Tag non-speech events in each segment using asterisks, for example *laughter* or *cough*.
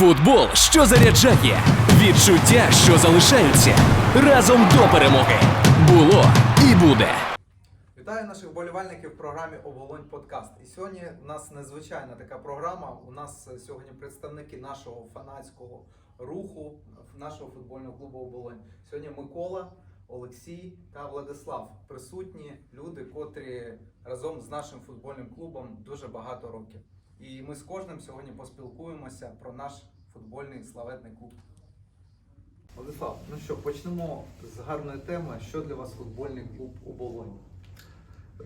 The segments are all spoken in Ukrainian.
Футбол, що заряджає, відчуття, що залишаються разом до перемоги. Було і буде. Вітаю наших вболівальників в програмі Оболонь Подкаст. І сьогодні у нас незвичайна така програма. У нас сьогодні представники нашого фанатського руху, нашого футбольного клубу Оболонь. Сьогодні Микола, Олексій та Владислав присутні люди, котрі разом з нашим футбольним клубом дуже багато років. І ми з кожним сьогодні поспілкуємося про наш футбольний славетний клуб. Владислав, ну що, почнемо з гарної теми. Що для вас футбольний клуб Оболонь?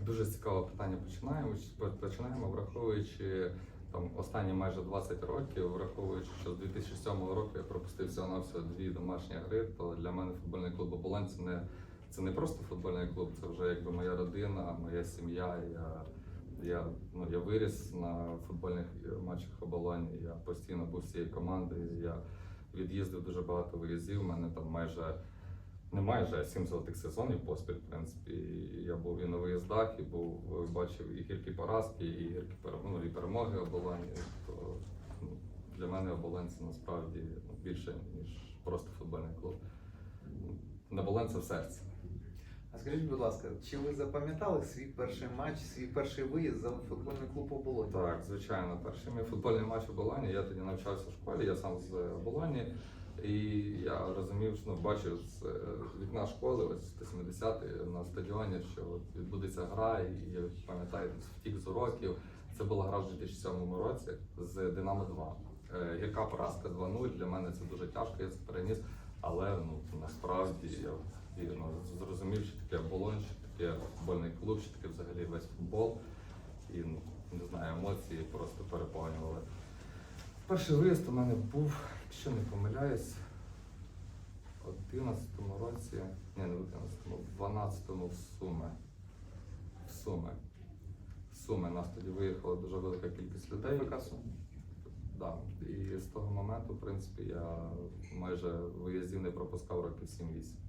Дуже цікаве питання починаємо. Починаємо, враховуючи там останні майже 20 років, враховуючи, що з 2007 року я пропустив всього на всього дві домашні гри, то для мене футбольний клуб Оболонь це не це не просто футбольний клуб, це вже якби моя родина, моя сім'я. Я, я, ну, я виріс на футбольних матчах Оболоні, я постійно був з цією командою. Я від'їздив дуже багато виїздів. У мене там майже не майже а сім золотих сезонів поспіль, в принципі. Я був і на виїздах, і був бачив і гіркі поразки, і гіркі ну, і перемоги оболоні. То ну, для мене оболонь це насправді більше ніж просто футбольний клуб. На це в серці. А скажіть, будь ласка, чи ви запам'ятали свій перший матч, свій перший виїзд за футбольний клуб Оболонь? Так, звичайно, перший мій футбольний матч у Болоні. Я тоді навчався в школі, я сам з Болоні. І я розумів, що ну, бачив з е, вікна школи, ось 170-й на стадіоні, що от відбудеться гра, і я пам'ятаю, втік з уроків. Це була гра в 2007 році з Динамо 2. Е, Гірка поразка 2-0. Для мене це дуже тяжко, я це переніс. Але ну насправді я і, ну, зрозумів, що таке оболонь, що таке футбольний клуб, що таке взагалі весь футбол. І ну, не знаю, емоції просто переповнювали. Перший виїзд у мене був, якщо не помиляюсь, в 11-му році, ні, не в 11-му, в 12-му в Суми. В Суми. В Суми нас тоді виїхала дуже велика кількість людей. Да. І з того моменту, в принципі, я майже виїздів не пропускав років 7-8.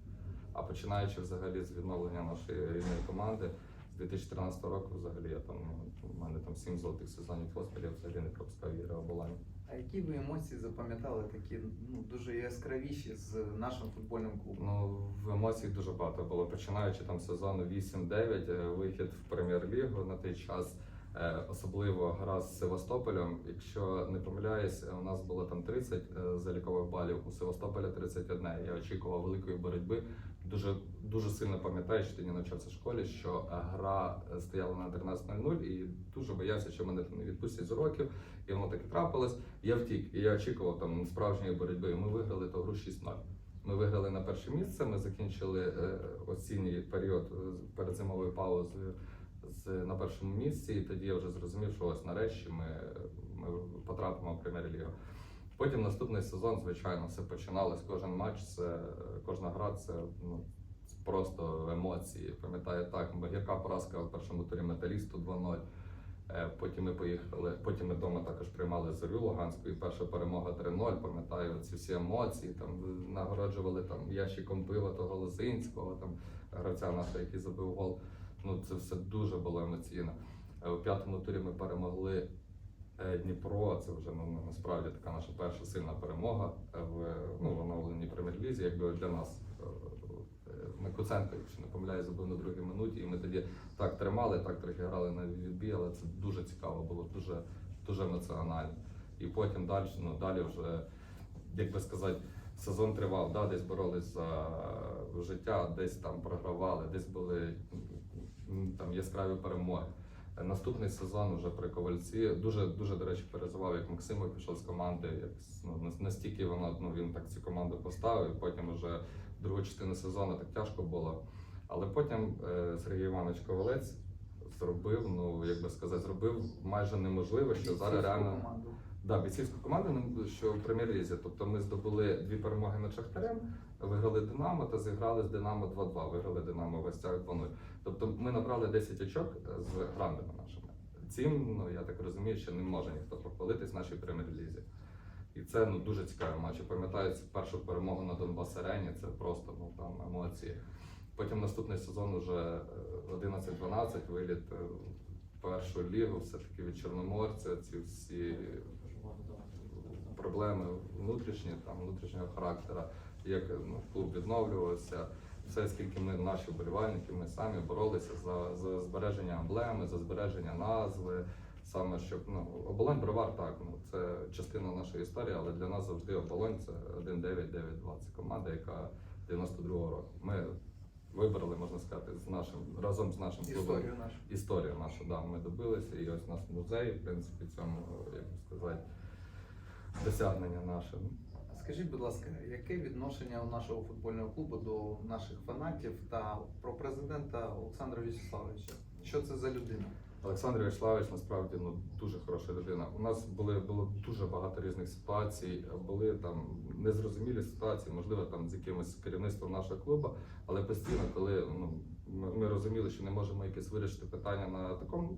А починаючи взагалі з відновлення нашої рідної команди, з 2013 року взагалі я там, ну, у мене там 7 золотих сезонів поспіль, я взагалі не пропускав ігри оболоні. А які ви емоції запам'ятали такі ну, дуже яскравіші з нашим футбольним клубом? Ну, в емоцій дуже багато було. Починаючи там сезону 8-9, е, вихід в прем'єр-лігу на той час, е, особливо гра з Севастополем. Якщо не помиляюсь, у нас було там 30 е, залікових балів, у Севастополя 31. Я очікував великої боротьби. Дуже дуже сильно пам'ятаю, що тоді навчався в школі, що е, гра е, стояла на 13.00 і дуже боявся, що мене не відпустять з уроків. І воно так і трапилось. Я втік, і я очікував там справжньої боротьби. І ми виграли ту гру 6-0. Ми виграли на перше місце. Ми закінчили е, осінній період перед зимовою паузою з на першому місці. І тоді я вже зрозумів, що ось нарешті ми, ми потрапимо в прем'єр-лігу. Потім наступний сезон, звичайно, все починалось. Кожен матч, це кожна гра, це ну це просто емоції. Пам'ятаю так, гірка поразка в першому турі металісту 2-0. Е, Потім ми поїхали. Потім ми вдома також приймали зорю Луганську. І перша перемога 3-0. Пам'ятаю ці всі емоції. Там нагороджували там ящиком пива того Лозинського, там гравця нашого, який забив гол. Ну це все дуже було емоційно. Е, У п'ятому турі ми перемогли Дніпро. Це вже ну насправді така наша перша сильна перемога е, в ну оновленій прем'єр-лізі, якби для нас. Е, е, якщо не помиляюсь, забив на другій минуті, і ми тоді так тримали, так трохи грали на відбій, але це дуже цікаво було, дуже, дуже емоціонально. І потім далі, ну, далі вже, як би сказати, сезон тривав, да, десь боролись за життя, десь там програвали, десь були там яскраві перемоги. Наступний сезон вже при ковальці дуже дуже до речі переживав, як Максим пішов з команди. Як ну настільки воно ну він так цю команду поставив. і Потім вже другу частину сезону так тяжко було. Але потім е, Сергій Іванович Ковалець зробив, ну як би сказати, зробив майже неможливо, що зараз реально команду. Да, бійцівську команду, ну, що в прем'єр-лізі. Тобто ми здобули дві перемоги над Шахтарем, виграли Динамо та зіграли з Динамо 2-2. Виграли Динамо в гостях 2-0. Тобто ми набрали 10 очок з грандами нашими. Цим, ну я так розумію, що не може ніхто похвалитись в нашій прем'єр-лізі. І це ну дуже цікаві матчі. Пам'ятаю першу перемогу на Донбас Арені. Це просто ну там емоції. Потім наступний сезон уже е, 11-12, виліт е, першу лігу, все-таки від Чорноморця, ці всі проблеми внутрішні, там внутрішнього характеру, як ну, клуб відновлювався. Все, скільки ми, наші вболівальники, ми самі боролися за, за збереження емблеми, за збереження назви. Саме щоб ну оболонь бровар так, ну це частина нашої історії, але для нас завжди оболонь це 1-9-9-2. Це команда, яка 92-го року. Ми вибрали, можна сказати, з нашим разом з нашим клубом Історію нашу. історія наша, да, ми добилися, і ось у нас музей, в принципі, цьому, як сказати, досягнення наше. Скажіть, будь ласка, яке відношення у нашого футбольного клубу до наших фанатів та про президента Олександра Вячеславовича? Що це за людина? Олександр Вячеславович насправді ну дуже хороша людина. У нас були було дуже багато різних ситуацій. Були там незрозумілі ситуації, можливо, там з якимось керівництвом нашого клубу, але постійно, коли ну ми, розуміли, що не можемо якесь вирішити питання на такому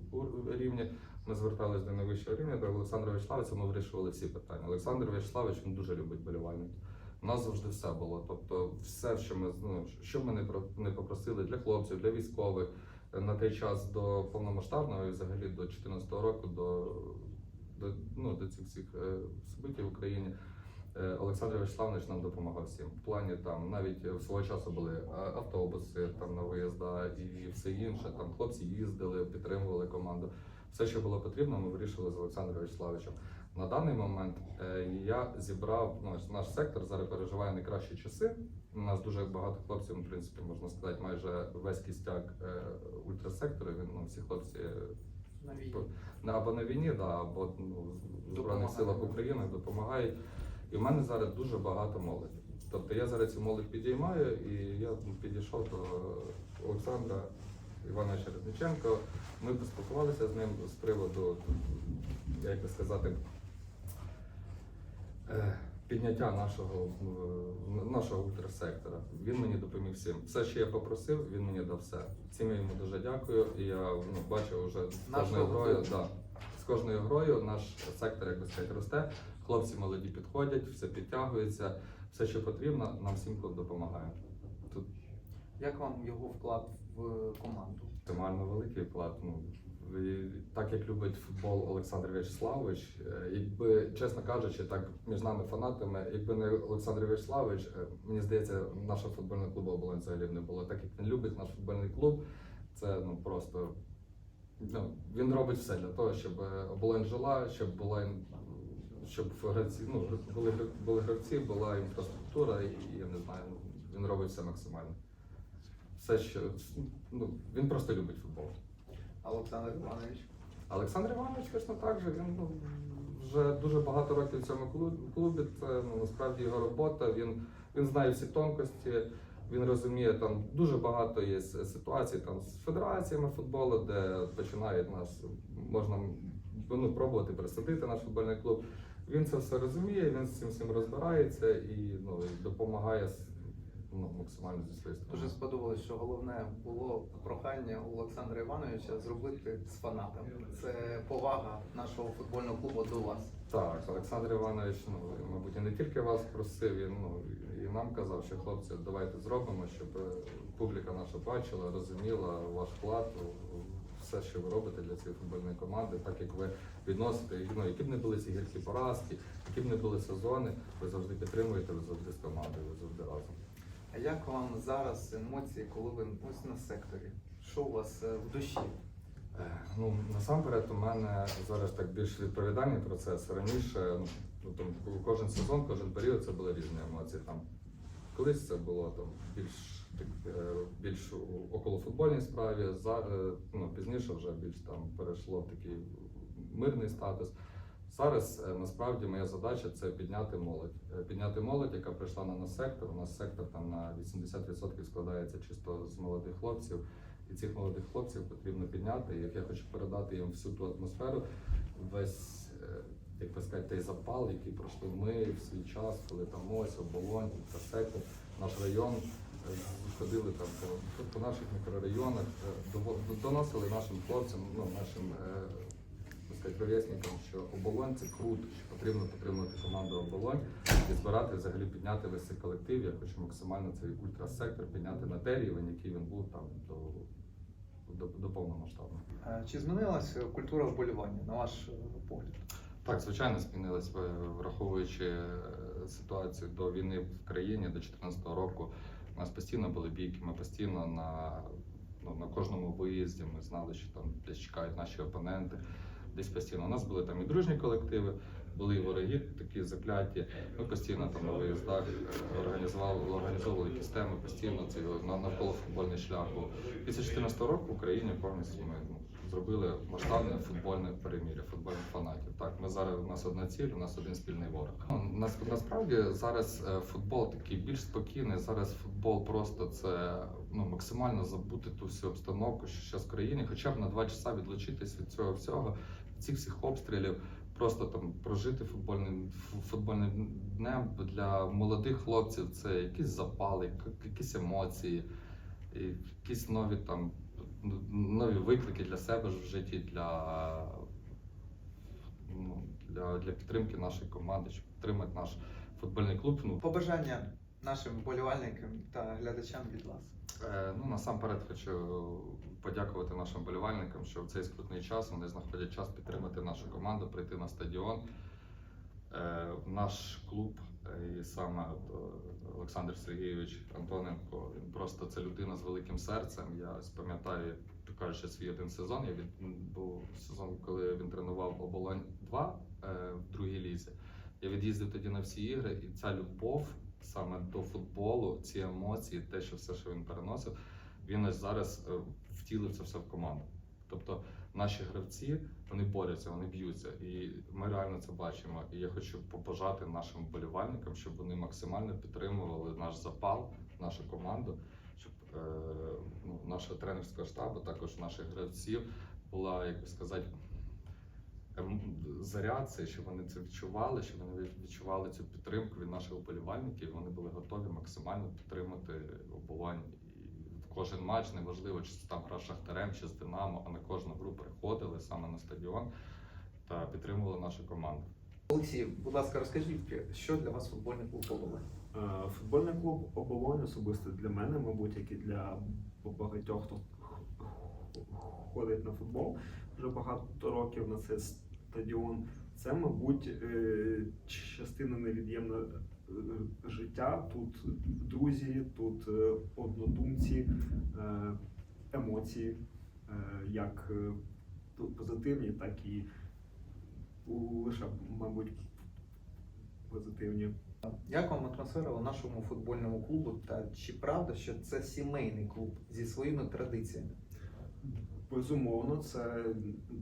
рівні. Ми зверталися до найвищого рівня до Олександра Вячеславовича. Ми вирішували всі питання. Олександр Вячеславович він дуже любить болівальників. У нас завжди все було. Тобто, все, що ми ну, що ми не попросили для хлопців, для військових на той час до повномасштабного і взагалі до 2014 року, до, до, ну, до цих всіх е, событий в Україні. Е, Олександр Вячеславович нам допомагав всім. В плані там навіть е, свого часу були е, автобуси там на виїзда і все інше. Там хлопці їздили, підтримували команду. Все, що було потрібно, ми вирішили з Олександром Вячеславовичем. На даний момент я зібрав ну, наш сектор зараз переживає найкращі часи. У нас дуже багато хлопців, ну, в принципі, можна сказати, майже весь кістяк ультрасектору. Він ну, всі хлопці На війні. або на війні, да, або ну, в збройних силах України допомагають. І в мене зараз дуже багато молоді. Тобто я зараз цю молодь підіймаю, і я підійшов до Олександра Івановича Резниченка. Ми поспілкувалися з ним з приводу, як би сказати, е, підняття нашого, е, нашого ультрасектора. Він мені допоміг всім. Все, що я попросив, він мені дав все. Цим я йому дуже дякую. І я ну, бачу вже з кожною грою, да, з кожною грою наш сектор, як би сказати, росте. Хлопці молоді підходять, все підтягується, все, що потрібно, нам всім клуб допомагає. Тут Як вам його вклад в команду? максимально великий вклад. Ну, і так як любить футбол Олександр В'ячеславович, е, якби чесно кажучи, так між нами фанатами, якби не Олександр В'ячеславович, е, мені здається, нашого футбольного клубу оболонь взагалі б не було. Так як він любить наш футбольний клуб, це ну просто ну, він робить все для того, щоб е, оболонь жила, щоб була щоб гравці, ну, були, були гравці, була інфраструктура, і я не знаю, ну, він робить все максимально. Все, що ну, він просто любить футбол. А Олександр Іванович? Олександр Іванович точно так же. Він ну, вже дуже багато років в цьому клубі. Це ну, насправді його робота. Він, він знає всі тонкості. Він розуміє, там дуже багато є ситуацій там з федераціями футболу, де починають нас можна ну, пробувати присадити наш футбольний клуб. Він це все розуміє, він з цим всім розбирається і ну, і допомагає ну, максимально зі своєї сторони. Дуже сподобалось, що головне було прохання у Олександра Івановича зробити з фанатами. Це повага нашого футбольного клубу до вас. Так, Олександр Іванович, ну мабуть, і не тільки вас просив, він ну і нам казав, що хлопці, давайте зробимо, щоб е, публіка наша бачила, розуміла ваш вклад, все, що ви робите для цієї футбольної команди, так як ви відносите, ну, які б не були ці гіркі поразки, які б не були сезони, ви завжди підтримуєте, ви завжди з командою, ви завжди разом. А як вам зараз емоції, коли ви ось на секторі? Що у вас е, в душі? Е, Ну, насамперед, у мене зараз так більш відповідальний процес. Раніше, ну, ну, там, кожен сезон, кожен період це були різні емоції. Там, колись це було там, більш, так, е, більш у околофутбольній справі, за, е, ну, пізніше вже більш там перейшло в такий мирний статус. Зараз е, насправді моя задача це підняти молодь. Підняти молодь, яка прийшла на наш сектор. У нас сектор там на 80% складається чисто з молодих хлопців. І цих молодих хлопців потрібно підняти. І як я хочу передати їм всю ту атмосферу, весь, як би сказати, той запал, який пройшли ми в свій час, коли там ось, оболонь, та сектор, наш район. Ходили там по, по наших мікрорайонах, е, дово- доносили нашим хлопцям, ну нашим е, сказати, ровесникам, що оболонь це круто, що потрібно підтримувати команду оболонь і збирати взагалі підняти весь цей колектив. Я хочу максимально цей ультрасектор підняти на те рівень, який він був там до, до, до повномасштабного. Е, Чи змінилася культура вболівання, на ваш погляд? Так, звичайно, змінилось, е, враховуючи ситуацію до війни в країні до 2014 року. Постійно були бійки, ми постійно на, ну, на кожному виїзді ми знали, що там десь чекають наші опоненти. Десь постійно. У нас були там і дружні колективи, були і вороги такі закляті. Ми постійно там на виїздах е, організували, організовували якісь теми постійно це навколо футбольного шляху. Після 2014 року в Україні повністю ми ну, зробили масштабне футбольне перемір'я, футбольних фанатів. Так, ми зараз у нас одна ціль, у нас один спільний ворог. Ну, нас насправді зараз е, футбол такий більш спокійний. Зараз футбол просто це ну максимально забути ту всю обстановку, що зараз в країні, хоча б на два часа відлучитись від цього всього, від цих всіх обстрілів. Просто там прожити футбольним футбольним днем для молодих хлопців це якісь запали, якісь емоції, якісь нові там нові виклики для себе в житті, для, ну, для, для підтримки нашої команди, щоб підтримати наш футбольний клуб. Ну, Побажання нашим вболівальникам та глядачам від вас. Е, Ну, насамперед хочу подякувати нашим болівальникам, що в цей скрутний час вони знаходять час підтримати нашу команду, прийти на стадіон. Е, Наш клуб, і саме от, е, Олександр Сергійович Антоненко, він просто це людина з великим серцем. Я пам'ятаю, кажучи, свій один сезон. Я від був сезон, коли він тренував оболонь 2 е, в другій лізі. Я від'їздив тоді на всі ігри, і ця любов саме до футболу, ці емоції, те, що все, що він переносив, він ось зараз е, втілив це все в команду. Тобто наші гравці вони борються, вони б'ються, і ми реально це бачимо. І я хочу побажати нашим вболівальникам, щоб вони максимально підтримували наш запал, нашу команду, щоб е, ну, нашого тренерського штабу, також наших гравців була, як би сказати, ем, заряд цей, щоб вони це відчували, щоб вони відчували цю підтримку від наших вболівальників. Вони були готові максимально підтримати оболонь. Кожен матч, неважливо, чи це там грав з Шахтарем чи з Динамо, а на кожну гру приходили саме на стадіон та підтримували нашу команду. Олексій, будь ласка, розкажіть, що для вас футбольний клуб «Оболонь»? Е, Футбольний клуб оболонь особисто для мене, мабуть, як і для багатьох, хто ходить на футбол вже багато років на цей стадіон. Це, мабуть, е, частина невід'ємна життя. Тут друзі, тут е, однодумці, е, емоції, е, як е, позитивні, так і лише, мабуть, позитивні. Як вам атмосфера у нашому футбольному клубу? Та чи правда, що це сімейний клуб зі своїми традиціями? Безумовно, це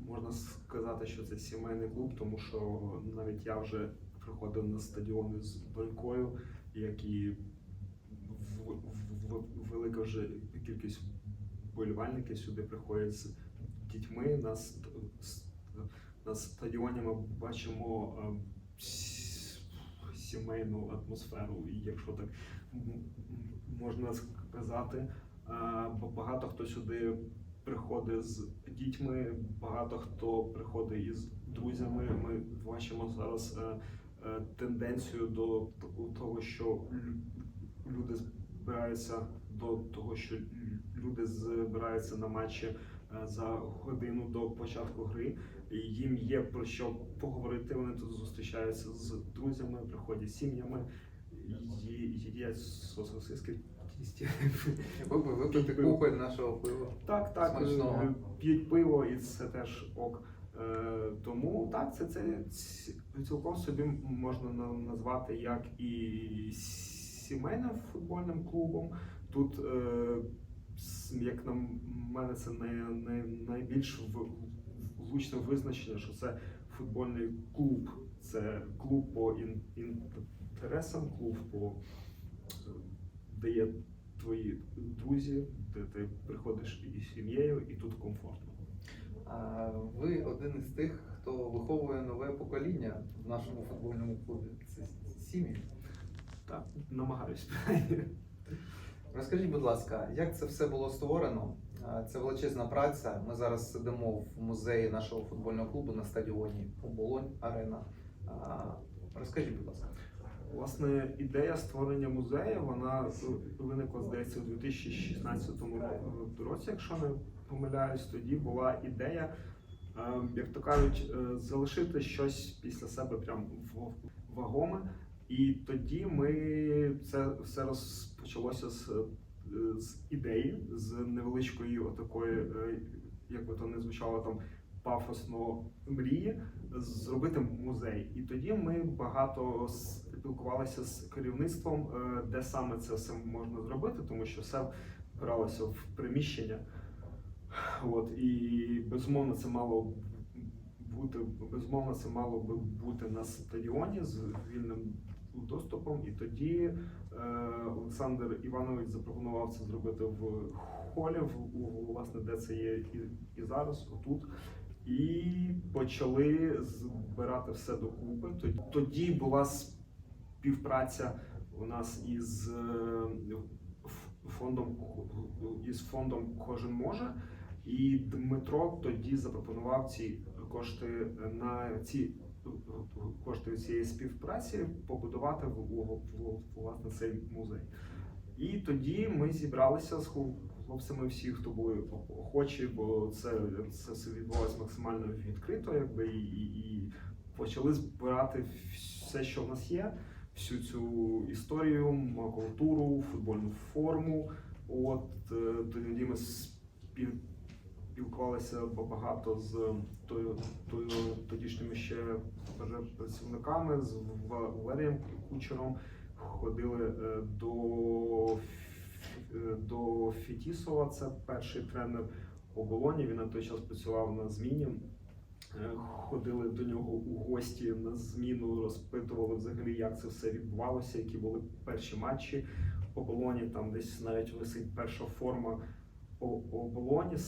можна сказати, що це сімейний клуб, тому що навіть я вже приходив на стадіони з донькою, як і в, в, велика вже кількість вболівальників сюди приходять з дітьми. На, на стадіоні ми бачимо е, сімейну атмосферу, якщо так можна сказати, е, багато хто сюди приходить з дітьми, багато хто приходить із друзями. Ми бачимо зараз е, тенденцію до того, що люди збираються до того, що люди збираються на матчі е, за годину до початку гри. Їм є про що поговорити. Вони тут зустрічаються з друзями, приходять з сім'ями, їдять сосиски випити кухоль нашого пива. Так, так, е, п'ють пиво, і це теж ок. Е, Тому так, це, це цілком собі можна назвати як і сімейним футбольним клубом. Тут, е, як на мене, це най, най, найбільш влучне визначення, що це футбольний клуб. Це клуб по інтересам, клуб по е, де є твої друзі, де ти приходиш із сім'єю, і тут комфортно. Ви один із тих, хто виховує нове покоління в нашому футбольному клубі. Це сім'ї. Так, намагаюсь. Розкажіть, будь ласка, як це все було створено? Це величезна праця. Ми зараз сидимо в музеї нашого футбольного клубу на стадіоні Оболонь Арена. Розкажіть, будь ласка. Власне, ідея створення музею вона виникла, здається, у 2016 році, якщо не помиляюсь, тоді була ідея е, як то кажуть, е, залишити щось після себе прям вагоме. І тоді ми це все розпочалося з, е, з ідеї, з невеличкої отакої, як би то не звучало там пафосно мрії, зробити музей. І тоді ми багато спілкувалися з керівництвом, де саме це все можна зробити, тому що все впиралося в приміщення. От і безумовно це мало бути безумовно, це мало би бути на стадіоні з вільним доступом. І тоді е, Олександр Іванович запропонував це зробити в холі, в, у, власне, де це є і, і зараз, отут. І почали збирати все докупи. Тоді, була співпраця у нас із е, фондом із фондом Кожен може. І Дмитро тоді запропонував ці кошти на ці кошти цієї співпраці побудувати в, власне цей музей. І тоді ми зібралися з хлопцями всі, хто були охочі, бо це, це все відбувалося максимально відкрито, якби і, і, і почали збирати все, що в нас є, всю цю історію, макулатуру, футбольну форму. От е, тоді ми спів спілкувалися багато з тою, тою тодішніми ще працівниками, з Валерієм Кучером. Ходили е, до, е, до Фетісова, це перший тренер оболоні. Він на той час працював на зміні. Е, Ходили до нього у гості на зміну, розпитували взагалі, як це все відбувалося, які були перші матчі оболоні. Там десь навіть висить перша форма оболоні, е,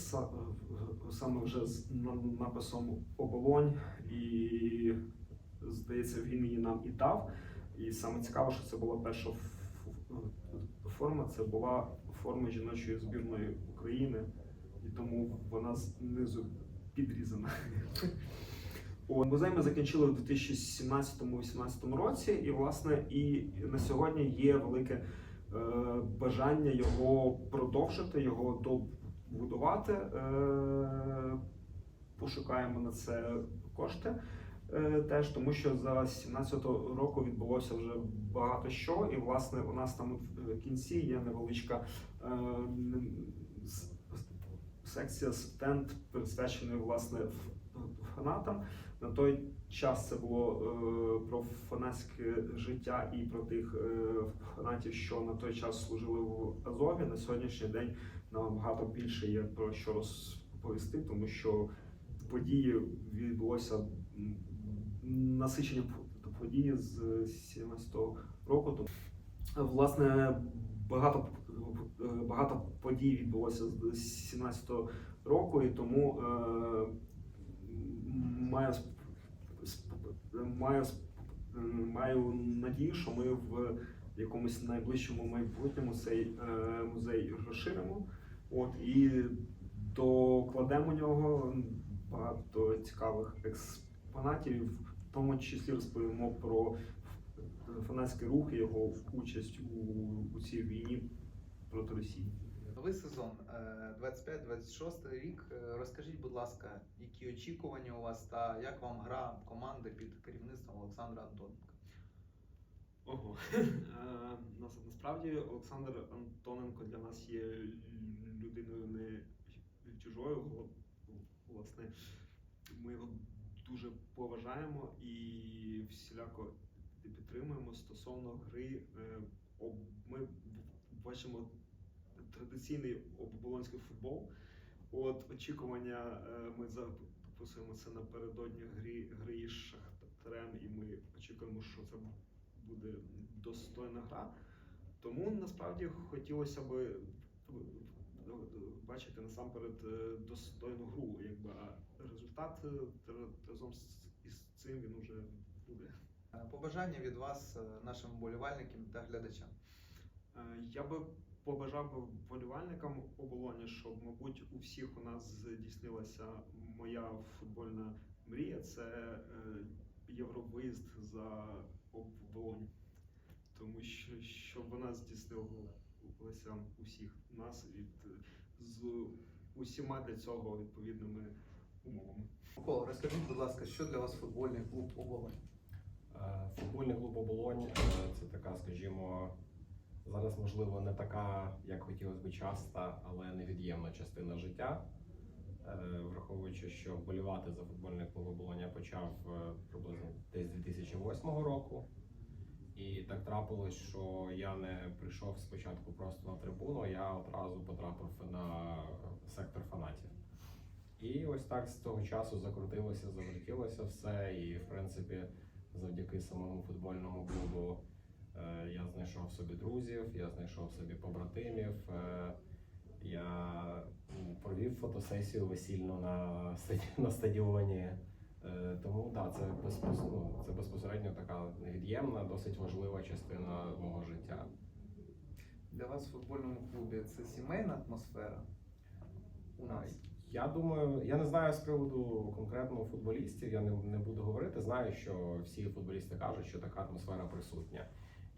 саме вже з написом оболонь, і здається, він її нам і дав. І саме цікаво, що це була перша форма. Це була форма жіночої збірної України, і тому вона знизу підрізана. Музей ми закінчили в 2017-2018 році, і власне і на сьогодні є велике бажання його продовжити, його добудувати. Е, пошукаємо на це кошти. е, Теж тому, що за 17-го року відбулося вже багато що, і власне у нас там в кінці є невеличка е, секція стенд, присвячений власне ф- фанатам. На той час це було е, про фанатське життя і про тих е, фанатів, що на той час служили в Азові. На сьогоднішній день набагато більше є про що розповісти, тому що події відбулося насичення події з 17-го року. Тому, власне, багато е, багато подій відбулося з 17-го року, і тому е, маю маю маю надію, що ми в якомусь найближчому майбутньому цей е, музей розширимо. От і докладемо нього багато цікавих експонатів, в тому числі розповімо про фанатський рух і його участь у, у цій війні проти Росії. Новий сезон е, 25-26 рік. Е, Розкажіть, будь ласка, які очікування у вас та як вам гра команди під керівництвом Олександра Антоненка? Ого. *laughs* Е, нас- Насправді Олександр Антоненко для нас є людиною не чужою. Власне, ми його дуже поважаємо і всіляко підтримуємо стосовно гри. е, Ми бачимо традиційний оболонський футбол. От очікування е, ми записуємо це напередодні гри, гри із Шахтарем, і ми очікуємо, що це буде достойна гра. Тому насправді хотілося би е, бачити насамперед е, достойну гру, якби а результат разом із цим він уже буде. Побажання від вас нашим вболівальникам та глядачам. Я би побажав би вболівальникам оболоні, щоб, мабуть, у всіх у нас здійснилася моя футбольна мрія. Це е, євровиїзд за оболонь. Тому що щоб вона здійснилася у всіх нас від з усіма для цього відповідними умовами. Микола, розкажіть, будь ласка, що для вас футбольний клуб оболонь? Е, Футбольний клуб оболонь е, це така, скажімо, зараз можливо не така, як хотілося б часто, але невід'ємна частина життя. Е, Враховуючи, що вболівати за футбольний клуб оболонь я почав е, приблизно десь 2008 року. І так трапилось, що я не прийшов спочатку просто на трибуну, я одразу потрапив на сектор фанатів. І ось так з того часу закрутилося, завертілося все. І в принципі, завдяки самому футбольному клубу я знайшов собі друзів, я знайшов собі побратимів. е, Я провів фотосесію весільну на, *laughs* на стадіоні. Е, Тому да, це безпос... ну, це безпосередньо така невід'ємна, досить важлива частина мого життя. Для вас в футбольному клубі це сімейна атмосфера? У нас. Я думаю, я не знаю з приводу конкретного футболістів, я не, не буду говорити. Знаю, що всі футболісти кажуть, що така атмосфера присутня.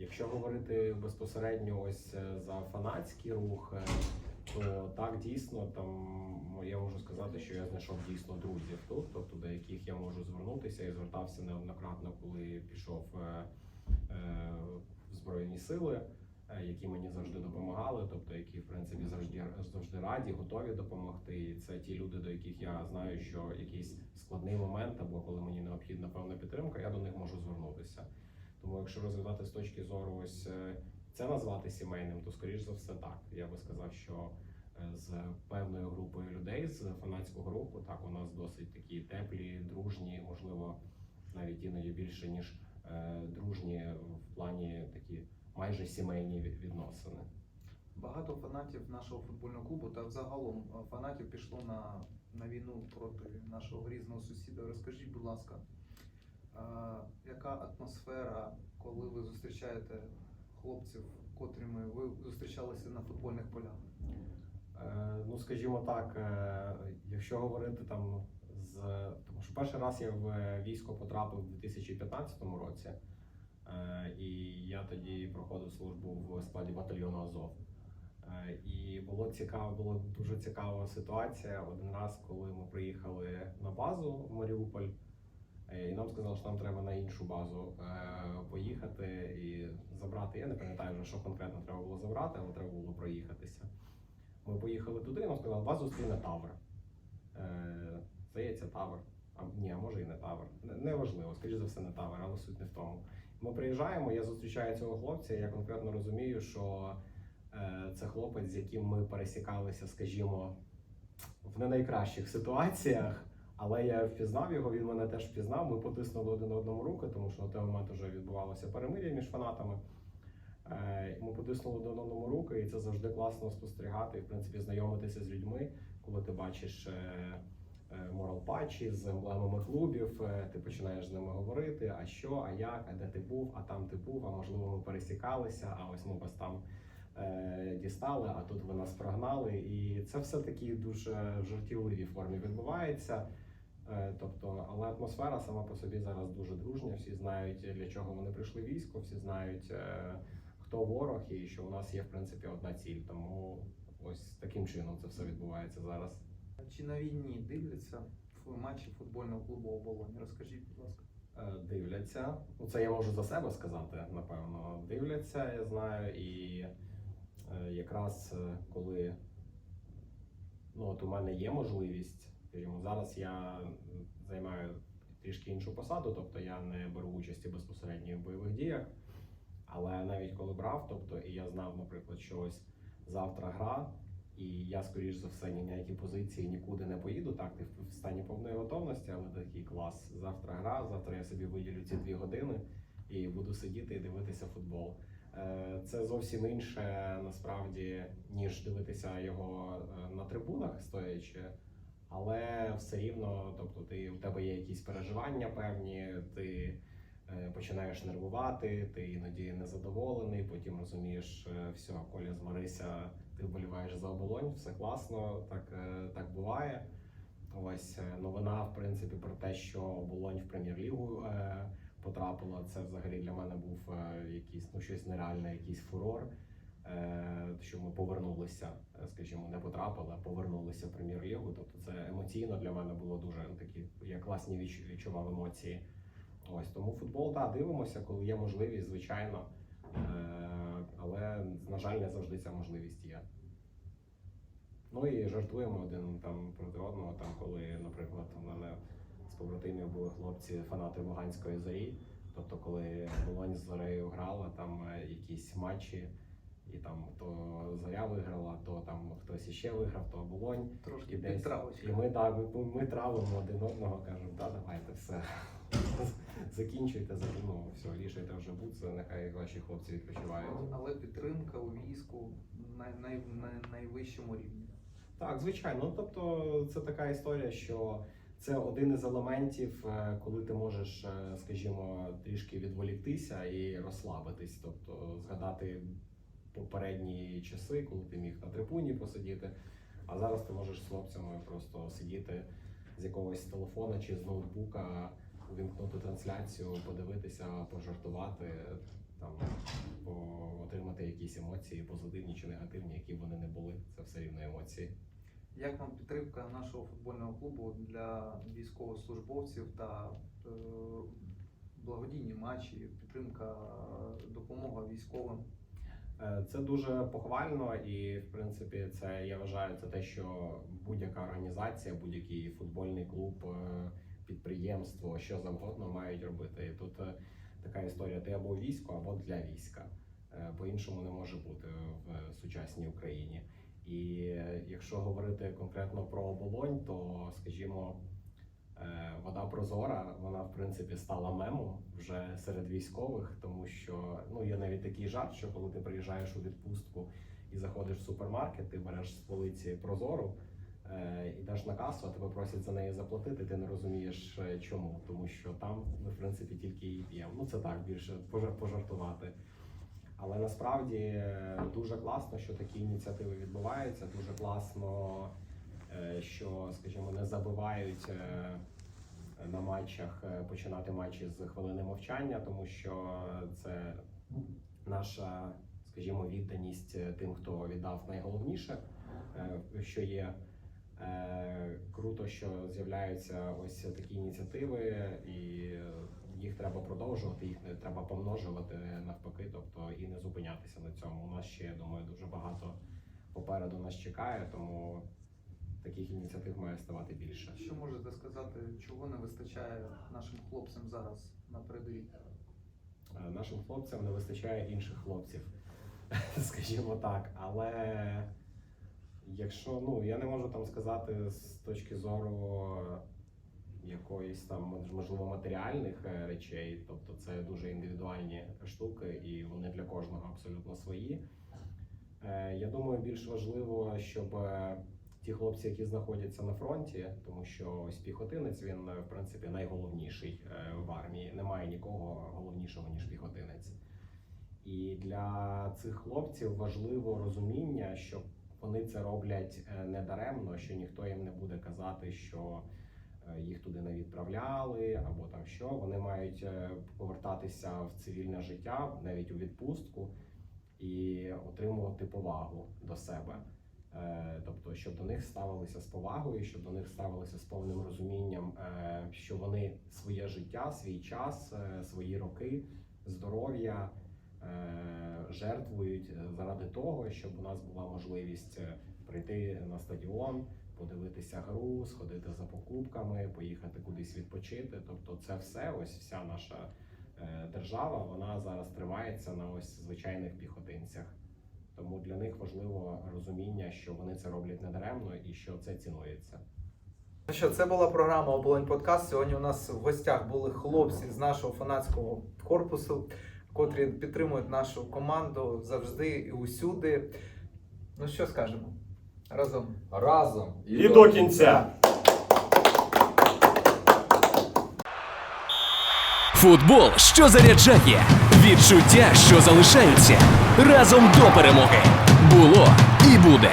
Якщо говорити безпосередньо ось е, за фанатський рух, е, то так дійсно там я можу сказати, що я знайшов дійсно друзів тут, тобто до яких я можу звернутися і звертався неоднократно, коли пішов е, в збройні сили які мені завжди допомагали, тобто які в принципі завжди завжди раді, готові допомогти. І це ті люди, до яких я знаю, що якийсь складний момент або коли мені необхідна певна підтримка, я до них можу звернутися. Тому, якщо розглядати з точки зору, ось е, це назвати сімейним, то скоріш за все так. Я би сказав, що е, з певною групою людей з фанатського руху, так у нас досить такі теплі, дружні, можливо, навіть іноді більше ніж е, дружні в плані такі майже сімейні відносини. Багато фанатів нашого футбольного клубу та взагалом фанатів пішло на, на війну проти нашого грізного сусіда. Розкажіть, будь ласка, яка атмосфера, коли ви зустрічаєте хлопців, котрими ви зустрічалися на футбольних полях? Е, Ну, скажімо так, е, якщо говорити там з тому, що перший раз я в військо потрапив у 2015 році, е, і я тоді проходив службу в складі батальйону Азов. Е, І було цікаво, була дуже цікава ситуація. Один раз, коли ми приїхали на базу в Маріуполь, е, і нам сказали, що нам треба на іншу базу е, поїхати і забрати. Я не пам'ятаю вже, що конкретно треба було забрати, але треба було проїхатися. Ми поїхали туди, і нам сказали, вас зустріне Тавр. Е, здається, Тавр. А ні, може і не Тавр. Неважливо, скоріш за все, не Тавр, але суть не в тому. Ми приїжджаємо, я зустрічаю цього хлопця, і я конкретно розумію, що е, це хлопець, з яким ми пересікалися, скажімо, в не найкращих ситуаціях. Але я впізнав його, він мене теж впізнав. Ми потиснули один одному руки, тому що на той момент вже відбувалося перемир'я між фанатами. Е, Ми потиснули один одному руки, і це завжди класно спостерігати і в принципі знайомитися з людьми, коли ти бачиш е, е, морал патчі з емблемами клубів. е, Ти починаєш з ними говорити: а що, а як, а де ти був, а там ти був, а можливо ми пересікалися, а ось ми вас там е, дістали, а тут ви нас прогнали. І це все таки дуже в жартівливій формі відбувається. Е, Тобто, але атмосфера сама по собі зараз дуже дружня. Всі знають, для чого вони прийшли військо, всі знають, е, хто ворог, і що у нас є в принципі одна ціль. Тому ось таким чином це все відбувається зараз. Чи на війні дивляться матчі футбольного клубу оболонь? Розкажіть, будь ласка. Е, Дивляться. Ну, це я можу за себе сказати, напевно. Дивляться, я знаю, і якраз коли ну, от у мене є можливість, скажімо, зараз я займаю трішки іншу посаду, тобто я не беру участі безпосередньо в бойових діях. Але навіть коли брав, тобто і я знав, наприклад, що ось завтра гра, і я, скоріш за все, ні на позиції нікуди не поїду. Так, ти в стані повної готовності, але такий клас. Завтра гра, завтра я собі виділю ці дві години і буду сидіти і дивитися футбол. Е, Це зовсім інше насправді, ніж дивитися його е, на трибунах стоячи. Але все рівно, тобто, ти у тебе є якісь переживання певні, ти е, починаєш нервувати, ти іноді незадоволений, потім розумієш, е, все, Коля змирися, ти вболіваєш за оболонь, все класно, так, е, так буває. Ось новина, в принципі, про те, що оболонь в прем'єр-лігу потрапила. Це взагалі для мене був якийсь ну щось нереальне, якийсь фурор. Е, що ми повернулися, е, скажімо, не потрапили. потрапили, повернулися в прем'єр-лігу. Тобто це емоційно для мене було дуже такі я класні відчував емоції. Ось тому футбол, так, дивимося, коли є можливість, звичайно. Е, але, на жаль, не завжди ця можливість є. Ну і жартуємо один там проти одного, там, коли, наприклад, у мене з побратимів були хлопці, фанати Луганської зорі. Тобто, коли Болонь з Зорею грала, там якісь матчі, і там то Зоря виграла, то там хтось іще виграв, то Болонь. Трошки І десь і ми, да, ми, ми травимо один одного, кажемо, да, давайте все. *laughs* Закінчуйте, зак- ну, все, рішайте вже бутси, нехай ваші хлопці відпочивають. Але підтримка у війську на най, най, найвищому рівні. Так, звичайно. Ну, тобто, це така історія, що це один із елементів, е, коли ти можеш, е, скажімо, трішки відволіктися і розслабитись, тобто згадати попередні часи, коли ти міг на трибуні посидіти. А зараз ти можеш з хлопцями просто сидіти з якогось телефона чи з ноутбука, увімкнути трансляцію, подивитися, пожартувати, там отримати якісь емоції, позитивні чи негативні, які вони не були. Це все рівно емоції. Як вам підтримка нашого футбольного клубу для військовослужбовців та е, благодійні матчі, підтримка, допомога військовим? Е, Це дуже похвально, і в принципі, це я вважаю це те, що будь-яка організація, будь-який футбольний клуб, е, підприємство, що завгодно мають робити. І тут е, така історія: ти або військо, або для війська. По-іншому не може бути в сучасній Україні. І якщо говорити конкретно про оболонь, то скажімо. Е, Вода прозора, вона в принципі стала мемом вже серед військових, тому що ну є навіть такий жарт, що коли ти приїжджаєш у відпустку і заходиш в супермаркет, ти береш з полиці прозору, е, йдеш на касу, а тебе просять за неї заплатити. Ти не розумієш е, чому, тому що там ми в принципі тільки її п'ємо. Ну це так більше пожар- пожартувати. Але насправді дуже класно, що такі ініціативи відбуваються. Дуже класно, що, скажімо, не забувають е, на матчах е, починати матчі з хвилини мовчання, тому що це наша, скажімо, відданість е, тим, хто віддав найголовніше, е, що є. Е, Круто, що з'являються ось такі ініціативи, і е, їх треба продовжувати, їх не треба помножувати навпаки, тобто і не зупинятися на цьому. У нас ще я думаю дуже багато попереду нас чекає, тому таких ініціатив має ставати більше. Що можете сказати, чого не вистачає нашим хлопцям зараз на передовій? Е, Нашим хлопцям не вистачає інших хлопців, *laughs* скажімо так. Але якщо ну я не можу там сказати з точки зору якоїсь там можливо матеріальних е, речей, тобто це дуже індивідуальні штуки, і вони для кожного абсолютно свої. Е, Я думаю, більш важливо, щоб ті хлопці, які знаходяться на фронті, тому що ось піхотинець він е, в принципі найголовніший е, в армії. Немає нікого головнішого ніж піхотинець. І для цих хлопців важливо розуміння, що вони це роблять е, не даремно, що ніхто їм не буде казати, що їх туди не відправляли, або там що. Вони мають повертатися в цивільне життя, навіть у відпустку, і отримувати повагу до себе. Е, Тобто, щоб до них ставилися з повагою, щоб до них ставилися з повним розумінням, е, що вони своє життя, свій час, е, свої роки, здоров'я жертвують заради того, щоб у нас була можливість прийти на стадіон, подивитися гру, сходити за покупками, поїхати кудись відпочити. Тобто, це все, ось вся наша держава, вона зараз тримається на ось звичайних піхотинцях. Тому для них важливо розуміння, що вони це роблять недаремно і що це цінується. Ну що, це була програма Оболонь Подкаст. Сьогодні у нас в гостях були хлопці з нашого фанатського корпусу, котрі підтримують нашу команду завжди і усюди. Ну що скажемо? Разом. Разом І до кінця. Футбол, що заряджає, відчуття, що залишаються разом до перемоги. Було і буде.